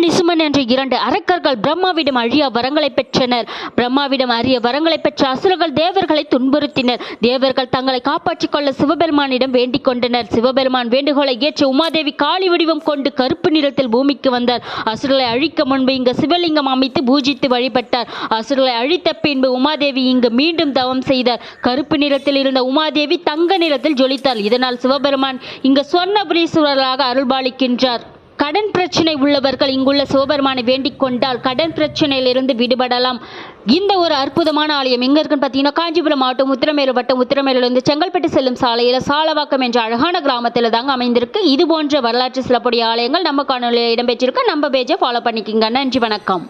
நிசுமன் என்ற இரண்டு அரக்கர்கள் பிரம்மாவிடம் அழிய வரங்களை பெற்றனர். பிரம்மாவிடம் அரிய வரங்களை பெற்ற அசுரர்கள் தேவர்களை துன்புறுத்தினர். தேவர்கள் தங்களை காப்பாற்றிக் கொள்ள சிவபெருமானிடம் வேண்டிக் கொண்டனர். சிவபெருமான் வேண்டுகோளை ஏற்ற உமாதேவி காளி வடிவம் கொண்டு கருப்பு நிறத்தில் பூமிக்கு வந்தார். அசுரர்களை அழிக்க முன்பு இங்கு சிவலிங்கம் அமைத்து பூஜித்து வழிபட்டார். அசுரர்களை அழித்த பின்பு உமாதேவி இங்கு மீண்டும் தவம் செய்தார். கருப்பு நிறத்தில் இருந்த உமாதேவி தங்க நிறத்தில் ஜொலித்தார். இதனால் சிவபெருமான் இங்கு சொர்ணபுரீஸ்வரராக அருள்பாலிக்கின்றார். கடன் பிரச்சனை உள்ளவர்கள் இங்குள்ள சிவபெருமானை வேண்டிக் கொண்டால் கடன் பிரச்சனையிலிருந்து விடுபடலாம். இந்த ஒரு அற்புதமான ஆலயம் எங்கே இருக்குன்னு பார்த்தீங்கன்னா காஞ்சிபுரம் மாவட்டம் உத்திரமேலு வட்டம். உத்திரமேலிருந்து செங்கல்பட்டு செல்லும் சாலையில் சாலவாக்கம் என்ற அழகான கிராமத்தில் தாங்க அமைந்திருக்கு. இது போன்ற வரலாற்று சிறப்புடைய ஆலயங்கள் நம்ம காணொலியில் இடம்பெற்றிருக்கு. நம்ம பேஜை ஃபாலோ பண்ணிக்கிங்க. நன்றி வணக்கம்.